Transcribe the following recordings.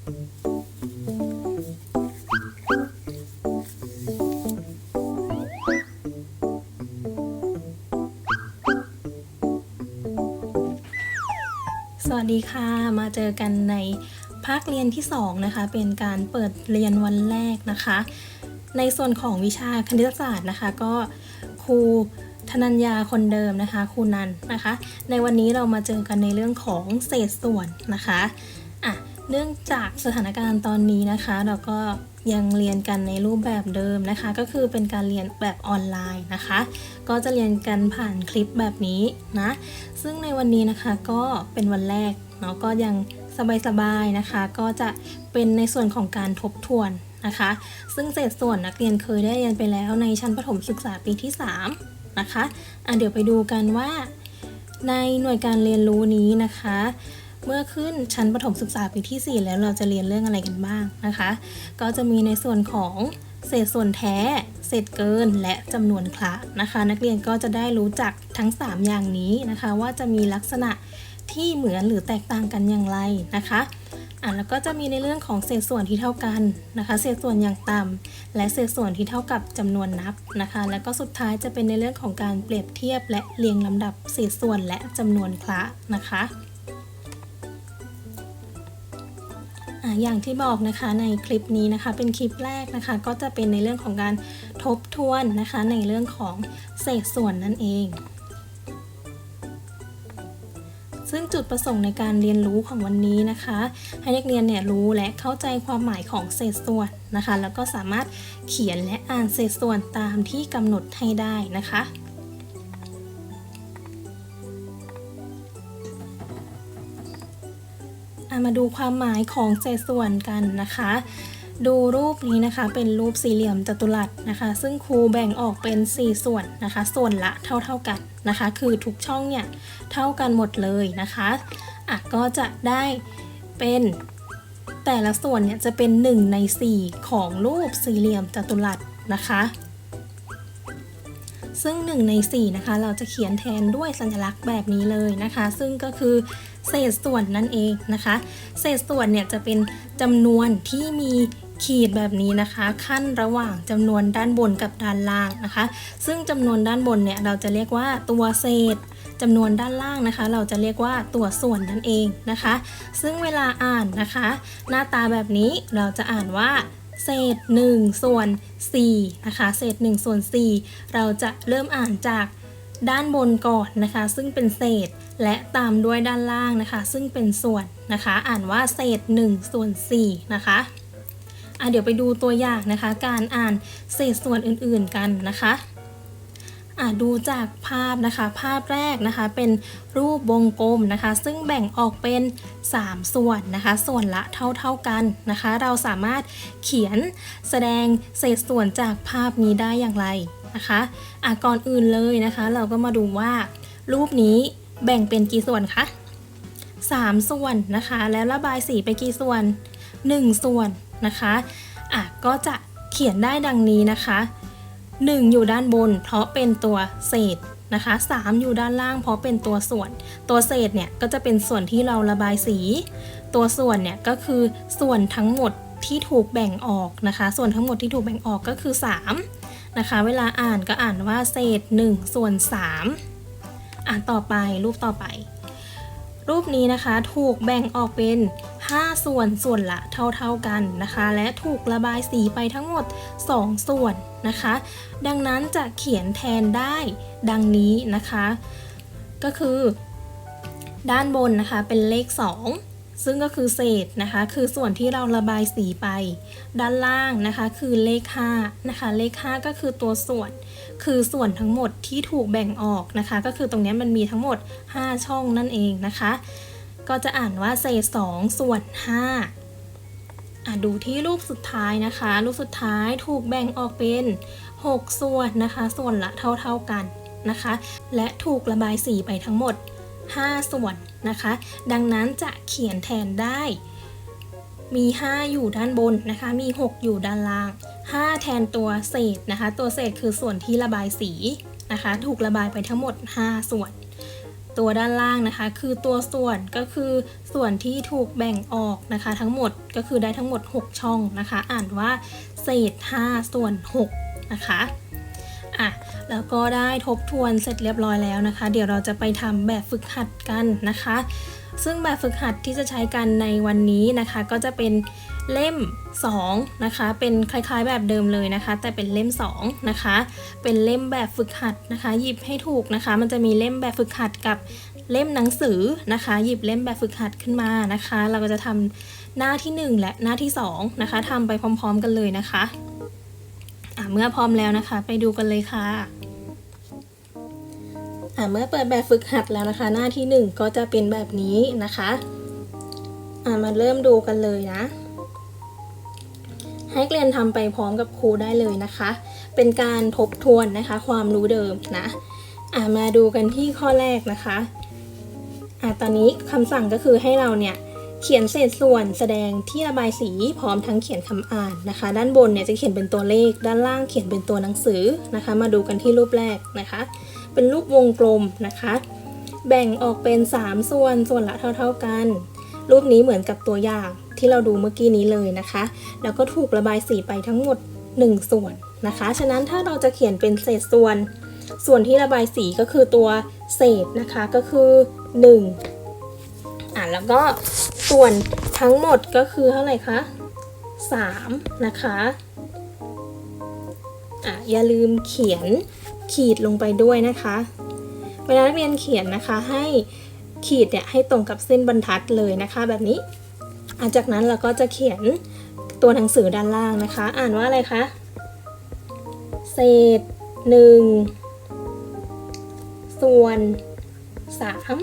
สวัสดีค่ะ มาเจอกันในภาคเรียนที่ 2 นะคะ เป็นการเปิดเรียนวันแรกนะคะ ในส่วนของวิชาคณิตศาสตร์นะคะ ก็ครูธนัญญาคนเดิมนะคะครูนันนะคะ ในวันนี้เรามาเจอกันในเรื่องของเศษส่วนนะคะอะ เนื่องจากสถานการณ์ตอนนี้นะคะ เราก็ยังเรียนกันในรูปแบบเดิมนะคะ ก็คือเป็นการเรียนแบบออนไลน์นะคะ ก็จะเรียนกันผ่านคลิปแบบนี้นะ ซึ่งในวันนี้นะคะก็เป็นวันแรกเนาะก็ยังสบายๆนะคะ ก็จะเป็นในส่วนของการทบทวนนะคะ ซึ่งเศษส่วนนักเรียนเคยได้เรียนไปแล้วในชั้นประถมศึกษาปีที่ 3 นะคะอะเดี๋ยวไปดูกันว่า ในหน่วยการเรียนรู้นี้นะคะ เมื่อขึ้นชั้นประถมศึกษาปีที่ 4 แล้วเราจะเรียนเรื่องอะไรกันบ้างนะคะ ก็จะมีในส่วนของเศษส่วนแท้ เศษเกิน และจำนวนคละนะคะ นักเรียนก็จะได้รู้จักทั้ง 3 อย่างนี้นะคะ ว่าจะมีลักษณะที่เหมือนหรือแตกต่างกันอย่างไรนะคะอะแล้วก็จะมีในเรื่องของเศษส่วนที่เท่ากันนะคะ เศษส่วนอย่างต่ำและเศษส่วนที่เท่ากับจำนวนนับนะคะ แล้วก็สุดท้ายจะเป็นในเรื่องของการเปรียบเทียบและเรียงลำดับเศษส่วนและจำนวนคละนะคะ อย่างที่บอกนะคะในคลิปนี้นะคะเป็นคลิปแรกนะคะ ก็จะเป็นในเรื่องของการทบทวนนะคะ ในเรื่องของเศษส่วนนั่นเอง ซึ่งจุดประสงค์ในการเรียนรู้ของวันนี้นะคะ ให้นักเรียนเนี่ยรู้และเข้าใจความหมายของเศษส่วนนะคะ แล้วก็สามารถเขียนและอ่านเศษส่วนตามที่กำหนดให้ได้นะคะ มาดูความหมายของเศษส่วนกันนะคะ ดูรูปนี้นะคะเป็นรูปสี่เหลี่ยมจัตุรัสนะคะ ซึ่งครูแบ่งออกเป็น 4 ส่วนนะคะ ส่วนละเท่าเท่าๆกันนะคะ คือทุกช่องเนี่ยเท่ากันหมดเลยนะคะอะก็จะได้เป็นแต่ละส่วนเนี่ยจะเป็น 1 ใน 4 ของรูปสี่เหลี่ยมจัตุรัสนะคะซึ่ง 1 ใน 4 นะคะ เราจะเขียนแทนด้วยสัญลักษณ์แบบนี้เลยนะคะ ซึ่งก็คือ เศษส่วนนั่นเองนะคะ เศษส่วนเนี่ยจะเป็นจำนวนที่มีขีดแบบนี้นะคะ ขั้นระหว่างจำนวนด้านบนกับด้านล่างนะคะ ซึ่งจำนวนด้านบนเนี่ยเราจะเรียกว่าตัวเศษจำนวนด้านล่างนะคะ เราจะเรียกว่าตัวส่วนนั่นเองนะคะ ซึ่งเวลาอ่านนะคะ หน้าตาแบบนี้เราจะอ่านว่าเศษ1ส่วน4นะคะ เศษ1ส่วน4เราจะเริ่มอ่านจาก ด้านบนก่อนนะคะ ซึ่งเป็นเศษและตามด้วยด้านล่างนะคะ ซึ่งเป็นส่วนนะคะ อ่านว่าเศษ1ส่วน4นะคะอะเดี๋ยวไปดูตัวอย่างนะคะ การอ่านเศษส่วนอื่นๆกันนะคะอะดูจากภาพนะคะ ภาพแรกนะคะ เป็นรูปวงกลมนะคะ ซึ่งแบ่งออกเป็น 3 ส่วนนะคะ ส่วนละเท่าๆกันนะคะ เราสามารถเขียนแสดงเศษส่วนจากภาพนี้ได้อย่างไร นะคะอะก่อนอื่นเลยนะคะ เราก็มาดูว่า รูปนี้แบ่งเป็นกี่ส่วนคะ3 ส่วนนะคะ แล้วระบายสีไปกี่ส่วน 1 ส่วนนะคะอะก็จะเขียนได้ดังนี้นะคะ 1 อยู่ด้านบน เพราะเป็นตัวเศษนะคะ3อยู่ด้านล่างเพราะเป็นตัวส่วน ตัวเศษเนี่ยก็จะเป็นส่วนที่เราระบายสี ตัวส่วนเนี่ยก็คือส่วนทั้งหมดที่ถูกแบ่งออกนะคะ ส่วนทั้งหมดที่ถูกแบ่งออกก็คือ 3 นะคะ เวลาอ่านก็อ่านว่าเศษ1ส่วน3อ่านต่อไปรูปต่อไป รูปนี้นะคะถูกแบ่งออกเป็น 5 ส่วนส่วนละเท่าๆกันนะคะ และถูกระบายสีไปทั้งหมด 2 ส่วนนะคะ ดังนั้นจะเขียนแทนได้ดังนี้นะคะ ก็คือ ด้านบนนะคะเป็นเลข 2 ซึ่งก็คือเศษนะคะ คือส่วนที่เราระบายสีไป ด้านล่างนะคะ คือเลข5นะคะ เลข5ก็คือตัวส่วน คือส่วนทั้งหมดที่ถูกแบ่งออกนะคะ ก็คือตรงนี้มันมีทั้งหมด 5 ช่องนั่นเองนะคะ ก็จะอ่านว่าเศษ 2 ส่วน 5อะดูที่รูปสุดท้ายนะคะ รูปสุดท้ายถูกแบ่งออกเป็น 6 ส่วนนะคะ ส่วนละเท่าๆกันนะคะ และถูกระบายสีไปทั้งหมด 5 ส่วนนะคะ ดังนั้นจะเขียนแทนได้ มี 5 อยู่ด้านบนนะคะ มี 6 อยู่ด้านล่าง 5 แทนตัวเศษนะคะ ตัวเศษคือส่วนที่ระบายสีนะคะ ถูกระบายไปทั้งหมด 5 ส่วน ตัวด้านล่างนะคะ คือตัวส่วนก็คือส่วนที่ถูกแบ่งออกนะคะ ทั้งหมดก็คือได้ทั้งหมด 6 ช่องนะคะ อ่านว่าเศษ 5 ส่วน 6 นะคะ อะแล้วก็ได้ทบทวนเสร็จเรียบร้อยแล้วนะคะ เดี๋ยวเราจะไปทำแบบฝึกหัดกันนะคะ ซึ่งแบบฝึกหัดที่จะใช้กันในวันนี้นะคะ ก็จะเป็นเล่ม2นะคะ เป็นคล้ายๆแบบเดิมเลยนะคะ แต่เป็นเล่ม2นะคะ เป็นเล่มแบบฝึกหัดนะคะ หยิบให้ถูกนะคะ มันจะมีเล่มแบบฝึกหัดกับเล่มหนังสือนะคะ หยิบเล่มแบบฝึกหัดขึ้นมานะคะ เราก็จะทำหน้าที่ 1 และหน้าที่2นะคะทำไปพร้อม ๆ กันเลยนะคะอะ เมื่อพร้อมแล้วนะคะ ไปดูกันเลยค่ะเมื่อเปิดแบบฝึกหัดแล้วนะคะ หน้าที่ 1 ก็จะเป็นแบบนี้นะคะะมาเริ่มดูกันเลยนะ ให้เรียนทำไปพร้อมกับครูได้เลยนะคะ เป็นการทบทวนนะคะ ความรู้เดิมนะะมาดูกันที่ข้อแรกนะคะอะตอนนี้คำสั่งก็คือให้เราเนี่ย เขียนเศษส่วนแสดงที่ระบายสีพร้อมทั้งเขียนคำอ่านนะคะ ด้านบนเนี่ยจะเขียนเป็นตัวเลข ด้านล่างเขียนเป็นตัวหนังสือนะคะ มาดูกันที่รูปแรกนะคะ เป็นรูปวงกลมนะคะ แบ่งออกเป็น 3 ส่วนส่วนละเท่า ๆกัน รูปนี้เหมือนกับตัวอย่างที่เราดูเมื่อกี้นี้เลยนะคะ แล้วก็ถูกระบายสีไปทั้งหมด 1 ส่วนนะคะ ฉะนั้นถ้าเราจะเขียนเป็นเศษส่วน ส่วนที่ระบายสีก็คือตัวเศษนะคะก็คือ 1อะแล้วก็ ส่วนทั้งหมดก็คือเท่าไหร่คะ 3 นะคะอะอย่าลืมเขียนขีดลงไปด้วยนะคะ เวลานักเรียนเขียนนะคะให้ขีดเนี่ยให้ตรงกับเส้นบรรทัดเลยนะคะแบบนี้อะจากนั้นเราก็จะเขียนตัวหนังสือด้านล่างนะคะ อ่านว่าอะไรคะ เศษหนึ่งส่วนสาม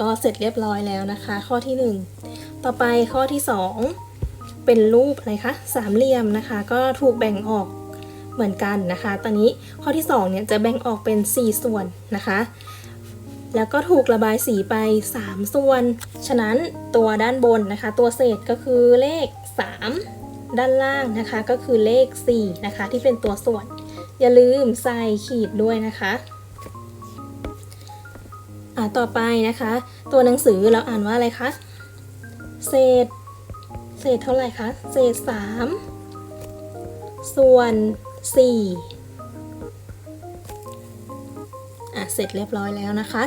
ก็เสร็จเรียบร้อยแล้วนะคะ ข้อที่หนึ่งต่อไปข้อที่สองเป็นรูปอะไรคะสามเหลี่ยมนะคะ ก็ถูกแบ่งออกเหมือนกันนะคะ ตอนนี้ข้อที่สองเนี่ยจะแบ่งออกเป็น 4 ส่วนนะคะ แล้วก็ถูกระบายสีไป 3 ส่วน ฉะนั้นตัวด้านบนนะคะ ตัวเศษก็คือเลข 3 ด้านล่างนะคะ ก็คือเลข4นะคะที่เป็นตัวส่วน อย่าลืมใส่ขีดด้วยนะคะ อ่าต่อไปนะคะ ตัวหนังสือเราอ่านว่าอะไรคะ เศษ เศษเท่าไหร่คะ เศษ3ส่วน4อะเสร็จเรียบร้อยแล้วนะคะ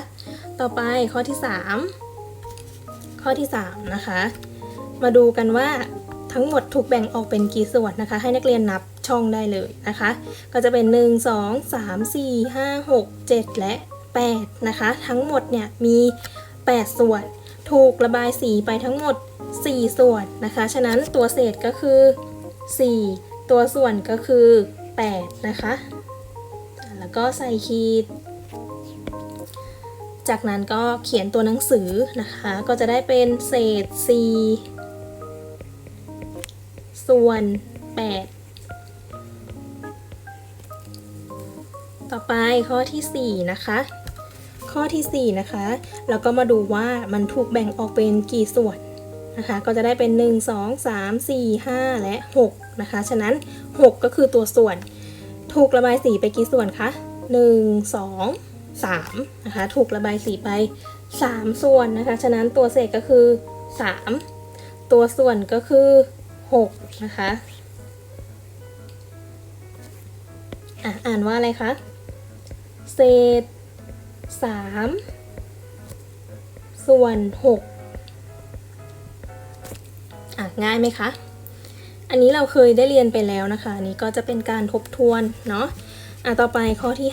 ต่อไปข้อที่3ข้อที่3นะคะ มาดูกันว่าทั้งหมดถูกแบ่งออกเป็นกี่ส่วนนะคะ ให้นักเรียนนับช่องได้เลยนะคะ ก็จะเป็น 1 2 3 4 5 6 7 และ 8 นะคะ ทั้งหมดเนี่ยมี 8 ส่วน ถูกระบายสีไปทั้งหมด 4 ส่วนนะคะ ฉะนั้นตัวเศษก็คือ 4 ตัวส่วนก็คือ 8 นะคะ แล้วก็ใส่ขีด จากนั้นก็เขียนตัวหนังสือนะคะ ก็จะได้เป็นเศษ 4 ส่วน 8ต่อไปข้อที่ 4 นะคะ ข้อที่ 4 นะคะเราก็มาดูว่ามันถูกแบ่งออกเป็นกี่ส่วนนะคะ ก็จะได้เป็น 1 2 3 4 5 และ 6 นะคะ ฉะนั้น 6 ก็คือตัวส่วน ถูกระบายสีไปกี่ส่วนคะ 1 2 3 นะคะ ถูกระบายสีไป 3 ส่วนนะคะ ฉะนั้นตัวเศษก็คือ 3 ตัวส่วนก็คือ 6 นะคะอ่านว่าอะไรคะ เศษ 3 ส่วน 6 อะ ง่ายไหมคะ อันนี้เราเคยได้เรียนไปแล้วนะคะ อันนี้ก็จะเป็นการทบทวน เนาะอะ ต่อไปข้อที่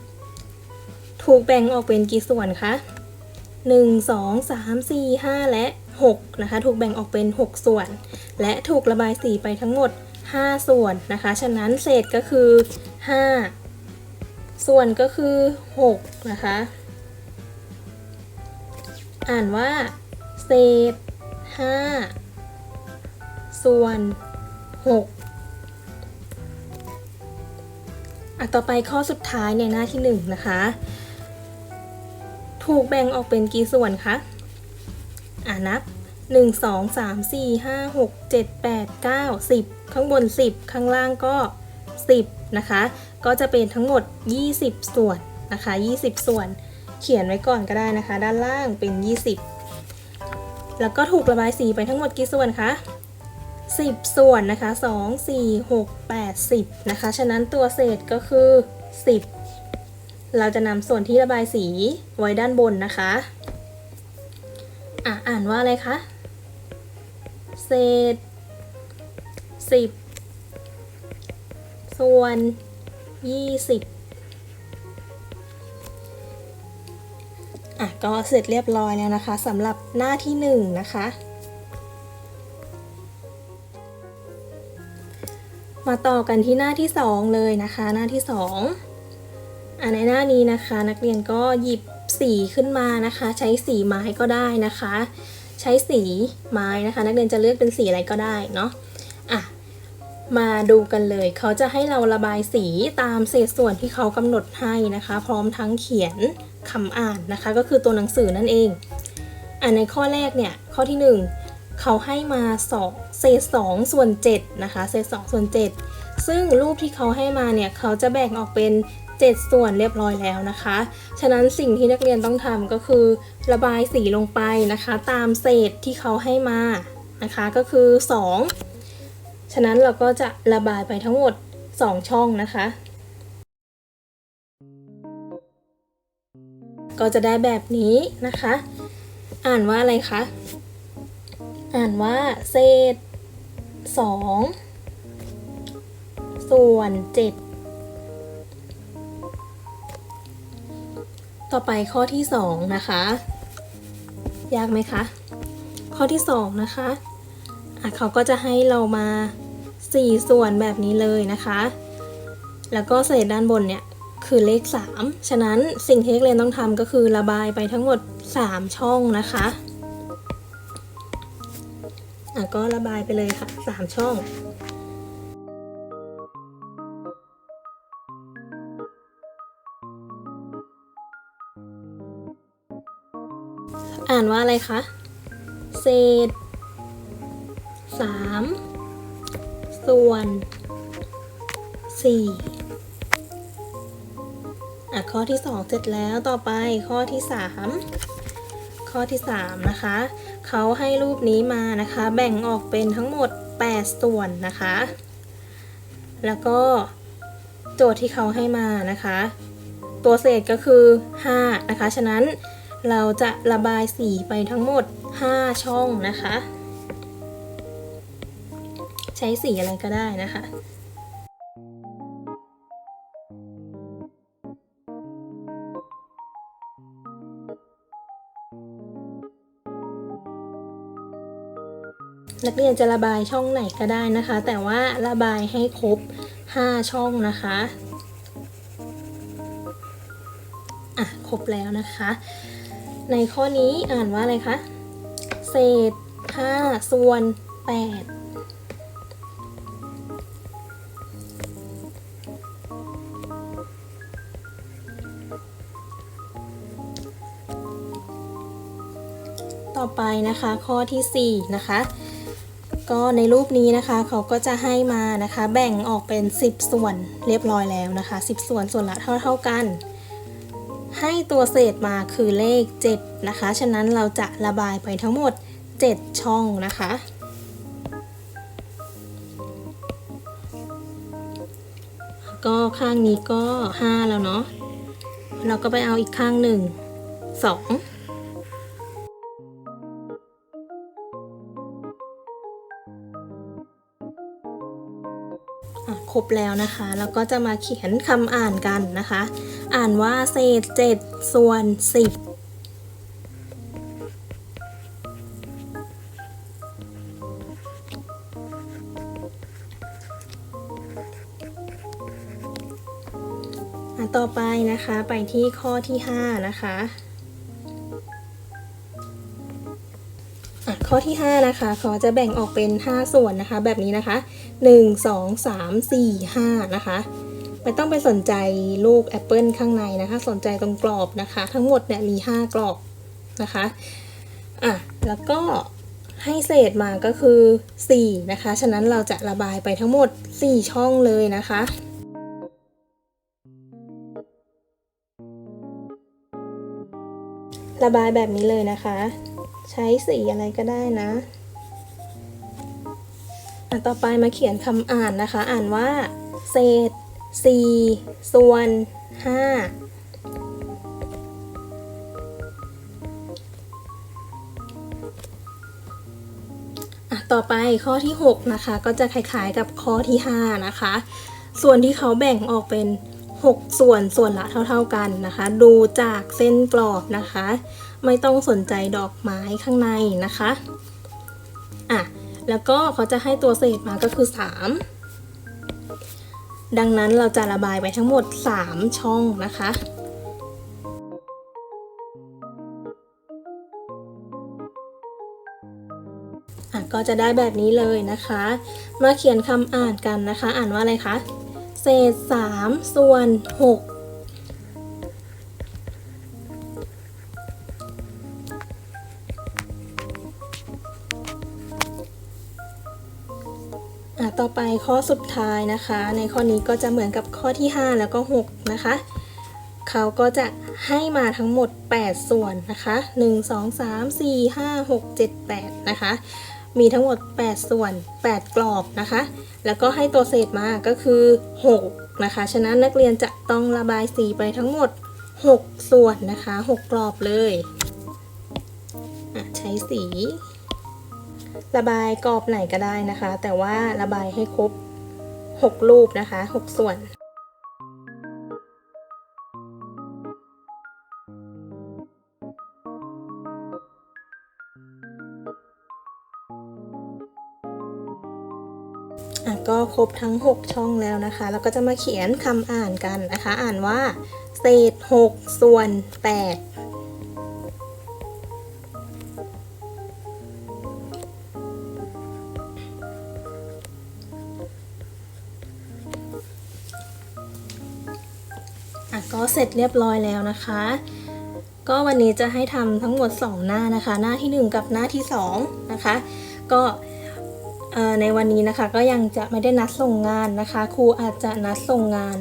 5 ถูกแบ่งออกเป็นกี่ส่วนคะ 1 2 3 4 5 และ 6 นะคะ ถูกแบ่งออกเป็น 6 ส่วน และถูกระบายสีไปทั้งหมด 5 ส่วนนะคะ ฉะนั้นเศษก็คือ 5 ส่วนก็คือ 6 นะคะ อ่านว่า เศษ 5 ส่วน 6 อะ ต่อไปข้อสุดท้ายในหน้าที่ 1 นะคะ ถูกแบ่งออกเป็นกี่ส่วนคะ อ่านับ 1 2 3 4 5 6 7 8 9 10 ข้างบน 10 ข้างล่างก็ 10 นะคะ ก็จะเป็นทั้งหมด 20 ส่วนนะคะ 20 ส่วน เขียนไว้ก่อนก็ได้นะคะ ด้านล่างเป็น 20 แล้วก็ถูกระบายสีไปทั้งหมดกี่ส่วนคะ 10 ส่วนนะคะ 2 4 6 8 10 นะคะ ฉะนั้นตัวเศษก็คือ 10 เราจะนำส่วนที่ระบายสีไว้ด้านบนนะคะ อะอ่านว่าอะไรคะ เศษ 10 ส่วน 20อะก็เสร็จเรียบร้อยแล้วนะคะสำหรับหน้าที่1นะคะ มาต่อกันที่หน้าที่2เลยนะคะ หน้าที่2อะในหน้านี้นะคะ นักเรียนก็หยิบสีขึ้นมานะคะ ใช้สีไม้ก็ได้นะคะ ใช้สีไม้นะคะ นักเรียนจะเลือกเป็นสีอะไรก็ได้เนาะอะ มาดูกันเลย เขาจะให้เราระบายสีตามเศษส่วนที่เขากำหนดให้นะคะ พร้อมทั้งเขียนคำอ่านนะคะ ก็คือตัวหนังสือนั่นเอง อะในข้อแรกเนี่ย ข้อที่ 1 เขาให้มาสองเศษ2ส่วน7นะคะ เศษ2ส่วน7 ซึ่งรูปที่เขาให้มาเนี่ย เขาจะแบ่งออกเป็น 7 ส่วนเรียบร้อยแล้วนะคะ ฉะนั้นสิ่งที่นักเรียนต้องทำก็คือระบายสีลงไปนะคะ ตามเศษที่เขาให้มานะคะ ก็คือ 2 ฉะนั้นเราก็จะระบายไปทั้งหมด 2 ช่องนะคะ ก็จะได้แบบนี้นะคะ อ่านว่าอะไรคะ อ่านว่าเศษ 2 ส่วน 7ต่อไปข้อที่ 2 นะคะ ยากไหมคะ ข้อที่ 2 นะคะอะเขาก็จะให้เรามา 4 ส่วนแบบนี้เลยนะคะ แล้วก็เศษด้านบนเนี่ยคือเลข 3 ฉะนั้นสิ่งที่เรียนต้องทำก็คือระบายไปทั้งหมด 3 ช่องนะคะอะก็ระบายไปเลยค่ะ 3 ช่องอ่านว่าอะไรคะ เศษ3 ส่วน 4 อะ ข้อที่ 2 เสร็จแล้วต่อไปข้อที่ 3 ข้อที่ 3 นะคะ เขาให้รูปนี้มานะคะ แบ่งออกเป็นทั้งหมด 8 ส่วนนะคะ แล้วก็โจทย์ที่เขาให้มานะคะ ตัวเศษก็คือ 5 นะคะ ฉะนั้นเราจะระบายสีไปทั้งหมด 5 ช่องนะคะ ช้สีอะไรก็ได้นะคะนักเรียนจะระบายช่องไหนก็ได้นะคะ แต่ว่าระบายให้ครบ 5 ช่องนะคะอะครบแล้วนะคะ ในข้อนี้อ่านว่าอะไรคะ เศษ 5 ส่วน 8 นะคะ ข้อที่4นะคะ ก็ในรูปนี้นะคะเขาก็จะให้มานะคะ แบ่งออกเป็น 10 ส่วนเรียบร้อยแล้วนะคะ 10 ส่วนส่วนละเท่าเท่ากัน ให้ตัวเศษมาคือเลข 7 นะคะ ฉะนั้นเราจะระบายไปทั้งหมด 7 ช่องนะคะก็ข้างนี้ก็ 5 แล้วเนาะเราก็ไปเอาอีกข้างหนึ่ง2 ครบแล้วนะคะ แล้วก็จะมาเขียนคำอ่านกันนะคะ อ่านว่าเศษ 7 ส่วน 10ต่อไปนะคะไปที่ข้อที่ 5 นะคะ ข้อที่ 5 นะคะ เขาจะแบ่งออกเป็น 5 ส่วนนะคะ แบบนี้นะคะ 1 2 3 4 5 นะคะ ไม่ต้องไปสนใจลูกแอปเปิลข้างในนะคะ สนใจตรงกรอบนะคะ ทั้งหมดเนี่ยมี 5 กรอบนะคะ อะ แล้วก็ให้เศษมาก็คือ 4 นะคะ ฉะนั้นเราจะระบายไปทั้งหมด 4 ช่องเลยนะคะระบายแบบนี้เลยนะคะ ใช้สีอะไรก็ได้นะอะต่อไปมาเขียนคำอ่านนะคะ อ่านว่า เศษ 4 ส่วน5อะต่อไปข้อที่ 6 นะคะ ก็จะคล้ายๆกับข้อที่ 5 นะคะ ส่วนที่เขาแบ่งออกเป็น 6 ส่วนส่วนละเท่า ๆกันนะคะ ดูจากเส้นกรอบนะคะ ไม่ต้องสนใจดอกไม้ข้างในนะคะอะแล้วก็เขาจะให้ตัวเศษมาก็คือ 3 ดังนั้นเราจะระบายไปทั้งหมด 3 ช่องนะคะอะก็จะได้แบบนี้เลยนะคะ มาเขียนคำอ่านกันนะคะ อ่านว่าอะไรคะ เศษ 3 ส่วน 6 ต่อไปข้อสุดท้ายนะคะ ในข้อนี้ก็จะเหมือนกับข้อที่ 5 แล้วก็ 6 นะคะ เขาก็จะให้มาทั้งหมด 8 ส่วนนะคะ 1 2 3 4 5 6 7 8 นะคะ มีทั้งหมด 8 ส่วน 8 กรอบนะคะ แล้วก็ให้ตัวเศษมาก็คือ 6 นะคะ ฉะนั้นนักเรียนจะต้องระบายสีไปทั้งหมด 6 ส่วนนะคะ 6 กรอบเลย ใช้สี ระบายกรอบไหนก็ได้นะคะ แต่ว่าระบายให้ครบ 6 รูปนะคะ 6 ส่วนอะก็ครบทั้ง 6 ช่องแล้วนะคะ แล้วก็จะมาเขียนคำอ่านกันนะคะ อ่านว่า เศษ 6 ส่วน 8 ก็เสร็จเรียบร้อยแล้วนะคะ ก็วันนี้จะให้ทำทั้งหมด 2 หน้านะคะ หน้าทีหนึ่1 กับหน้าที่2นะคะ ก็ในวันนี้นะคะก็ยังจะไม่ได้นัดส่งงานนะคะ ครูอาจจะนัดส่งงาน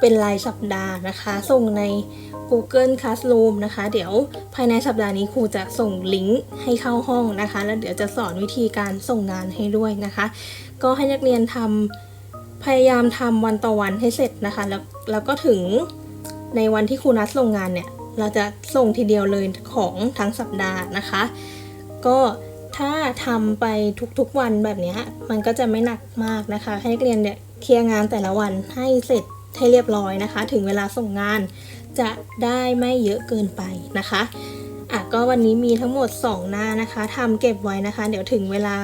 เป็นรายสัปดาห์นะคะ ส่งใน Google Classroom นะคะ เดี๋ยวภายในสัปดาห์นี้ครูจะส่งลิงก์ให้เข้าห้องนะคะ แล้วเดี๋ยวจะสอนวิธีการส่งงานให้ด้วยนะคะ ก็ให้นักเรียนทำพยายามทำวันต่อวันให้เสร็จนะคะ แล้วแล้วก็ถึง ในวันที่ครูนัดส่งงานเนี่ย เราจะส่งทีเดียวเลยของทั้งสัปดาห์นะคะ ก็ถ้าทำไปทุกๆวันแบบเนี้ยมันก็จะไม่หนักมากนะคะ ให้นักเรียนเนี่ยเคลียร์งานแต่ละวันให้เสร็จให้เรียบร้อยนะคะ ถึงเวลาส่งงานจะได้ไม่เยอะเกินไปนะคะอะก็วันนี้มีทั้งหมด 2 หน้านะคะทำเก็บไว้นะคะ เดี๋ยวถึงเวลา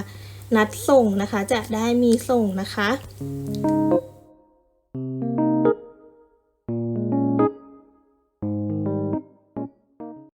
นัดส่งนะคะ จะได้มีส่งนะคะ